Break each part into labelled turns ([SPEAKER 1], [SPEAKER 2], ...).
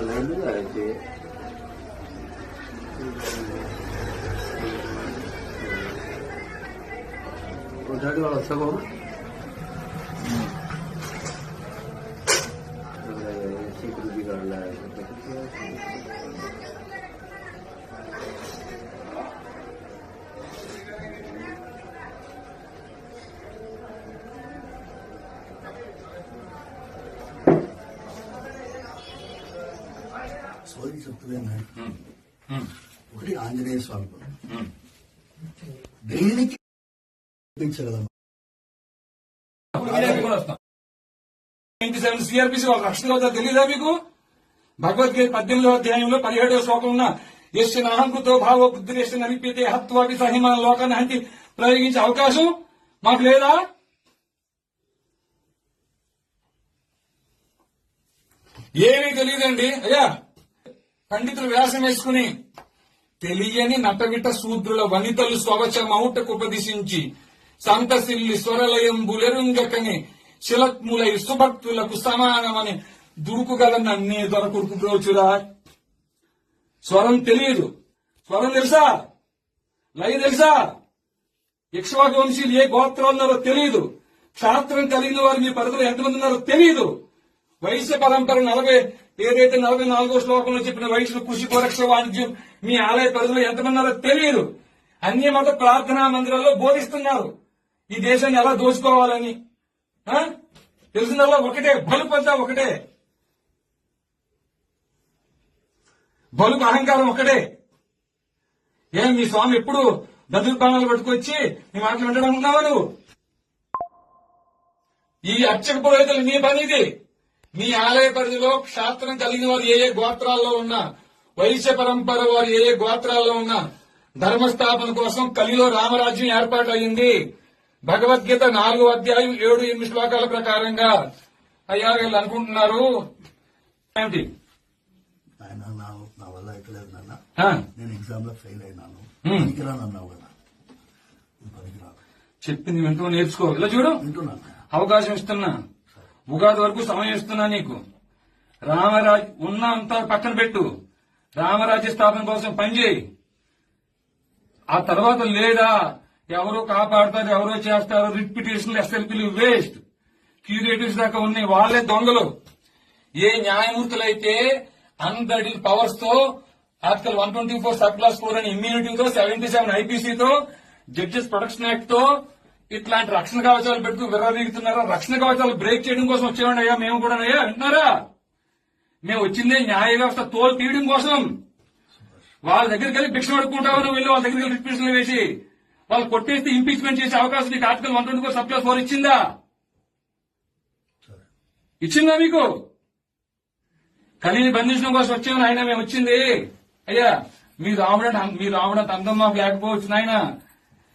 [SPEAKER 1] alhamdulillah যে ওঠাটি অসম্ভব শিখরুজি করলা
[SPEAKER 2] సోది చెప్తున్నాను ఒకటి ఆంజనేయ స్వామి దేనికి
[SPEAKER 3] సిఆర్పిసి వాళ్ళు రక్షణ అవుతా తెలీదా మీకు? భగవద్గీత పద్దెనిమిదవ అధ్యాయంలో పదిహేడవ శ్లోకం ఉన్న ఎస్సిన అహంకృతో భావ బుద్ధిరేష్ నలిపితే హత్వాపి సహిమాన లోకాన్ని హంటి ప్రయోగించే అవకాశం మాకు లేదా? ఏమీ తెలియదండి అయ్యా పండితులు వ్యాసం వేసుకుని తెలియని నటవిట శూద్రుల వనితలు స్వవచ మౌటకు ఉపదిశించి సంతసిల్లి స్వరలయం బులెరుంగకని శిలత్ములై సుభక్తులకు సమానమని దురుకుగలన్న అన్ని దొరకుడుకు బ్రోచురా స్వరం తెలియదు. స్వరం తెలుసా? లయ తెలుసా? ఇక్ష్వాకు వంశీయులు ఏ గోత్రాలు ఉన్నారో తెలియదు. క్షాత్రం కలిగిన వారు మీ పరిధిలో ఎంతమంది ఉన్నారో తెలియదు. వైశ్య పరంపర నలభై ఏదైతే నలభై నాలుగో శ్లోకంలో చెప్పిన వైశ్యులు కృషి కోరక్ష వాణిజ్యం మీ ఆలయ పరిధిలో ఎంతమంది ఉన్నారో తెలియదు అన్ని మత ప్రార్థనా మందిరాల్లో బోధిస్తున్నారు. ఈ దేశాన్ని ఎలా దోచుకోవాలని? ఆ? తెలిసిందల్లా ఒకటే బలుపు అంతా ఒకటే. బలుపు అహంకారం ఒకటే. ఏం మీ స్వామి ఎప్పుడు దదులు పట్టుకొచ్చి మీ మాటలు వింటడం నువ్వు ఈ అర్చక పురోహితులు నీ పనిది. మీ ఆలయ పరిధిలో క్షాత్రం కలిగిన వారు ఏ ఏ గోత్రాల్లో ఉన్నా వైశ్య పరంపర వారు ఏ ఏ గోత్రాల్లో ఉన్నా ధర్మస్థాపన కోసం కలిలో రామరాజ్యం ఏర్పాటు అయింది భగవద్గీత నాలుగో అధ్యాయం ఏడు ఎనిమిది శ్లోకాల ప్రకారంగా అయ్యా వీళ్ళు అనుకుంటున్నారు. ఏమిటి?
[SPEAKER 2] ఆయన నా నా వల్ల అయితలేదు నాన్న.
[SPEAKER 3] ఆ,
[SPEAKER 2] నేను ఎగ్జామ్లో ఫెయిల్ అయినాను. పనికిరాను అన్నావు కదా. నేను పనికిరాను
[SPEAKER 3] చెప్పింది వింటూ నేర్చుకో. ఇలా చూడు. అవకాశం ఇస్తున్నా. ఉగాది వరకు సమయం ఇస్తున్నా నీకు. రామరాజ్ ఉన్న అంతా పక్కన పెట్టు. రామరాజ్య స్థాపన కోసం పనిచేయి ఆ తర్వాత లేదా ఎవరో కాపాడతారు ఎవరో చేస్తారు రిట్ పిటిషన్లు ఎస్ఎల్పీలు వేస్ట్. క్యూరేటివ్స్ దాకా ఉన్నాయి వాళ్ళే దొంగలు. ఏ న్యాయమూర్తులైతే unbridled పవర్స్తో article one twenty four sub clause four అని ఇమ్యూనిటీతో సెవెంటీ సెవెన్ ఐపీసీతో జడ్జెస్ ప్రొటెక్షన్ యాక్ట్తో ఇట్లాంటి రక్షణ కవచాలు పెట్టుకు విర్రవీగుతున్నారా రక్షణ కవచాలు బ్రేక్ చేయడం కోసం వచ్చేవాడి అయ్యా మేము కూడా అయ్యా వింటున్నారా? మేము వచ్చిందే న్యాయ వ్యవస్థ తోలు తీయడం కోసం. వాళ్ళ దగ్గరికి వెళ్ళి భిక్ష పడుకుంటావు నువ్వు వెళ్ళి వాళ్ళ దగ్గరికి వెళ్ళి రిపిషన్లు వేసి? వాళ్ళు కొట్టేస్తే ఇంపీచ్మెంట్ చేసే అవకాశం నీకు article one twenty four sub clause four ఇచ్చిందా? ఇచ్చిందా మీకు? కలిని బంధించడం కోసం వచ్చామని ఆయన మేము వచ్చింది. అయ్యా మీరు రావడం మీరు రావడం అందం మాకు లేకపోవచ్చు నాయన.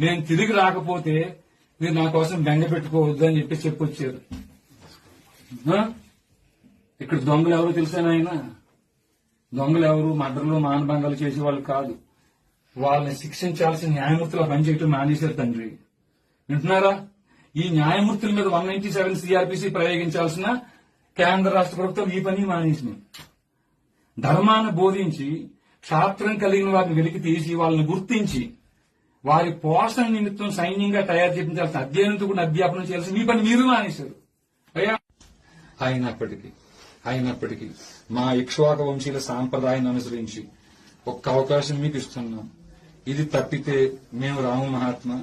[SPEAKER 3] నేను తిరిగి రాకపోతే మీరు నా కోసం బెంగ పెట్టుకోవద్దు అని చెప్పి చెప్పొచ్చారు. ఇక్కడ దొంగలు ఎవరో తెలిసాను ఆయన దొంగలు ఎవరు? మర్డర్లు మానభంగాలు చేసే వాళ్ళు కాదు. వాళ్ళని శిక్షించాల్సిన న్యాయమూర్తులు పనిచేయటం మానేశారు తండ్రి. వింటున్నారా? ఈ న్యాయమూర్తుల మీద వన్ నైన్టీ సెవెన్ సిఆర్పిసి ప్రయోగించాల్సిన కేంద్ర రాష్ట్ర ప్రభుత్వం ఈ పని మానేసింది. ధర్మాన్ని బోధించి క్షాత్రం కలిగిన వారిని వెలికి తీసి వాళ్ళని గుర్తించి వారి పోషణ నిమిత్తం సైన్యంగా తయారు చేయించాల్సిన అధ్యయనంతో కూడా అధ్యాపనం చేయాల్సిన మీ పని మీరు మానేశారు. అయ్యా. అయినప్పటికీ అయినప్పటికీ మా ఇక్ష్వాక వంశీయుల సాంప్రదాయాన్ని అనుసరించి ఒక్క అవకాశం మీకు ఇస్తున్నాం. ఇది తప్పితే మేము రాము మహాత్మ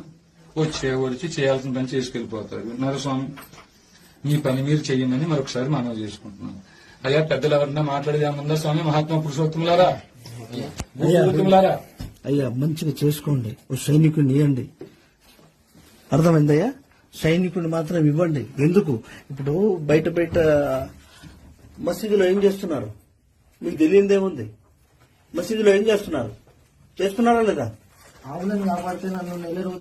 [SPEAKER 3] వచ్చే వచ్చి చేయాల్సిన పని చేసుకెళ్ళిపోతారు విన్నారు స్వామి? మీ పని మీరు చెయ్యమని మరొకసారి మనవి చేసుకుంటున్నాం. అయ్యా పెద్దలు ఎవరన్నా మాట్లాడేది ఏమన్నా స్వామి? మహాత్మా పురుషోత్తములారా? పురుషోత్తములారా?
[SPEAKER 2] అయ్యా మంచిగా చేసుకోండి. ఓ సైనికుడిని ఇవ్వండి అర్థమైందయ్యా? సైనికుడిని మాత్రం ఇవ్వండి. ఎందుకు? ఇప్పుడు బయట బయట మసీదులో ఏం చేస్తున్నారు? మీకు తెలియనిదేముంది మసీదులో ఏం చేస్తున్నారు? చేస్తున్నారా లేదా?
[SPEAKER 4] ఆవులను కాపాడితే నన్ను నెల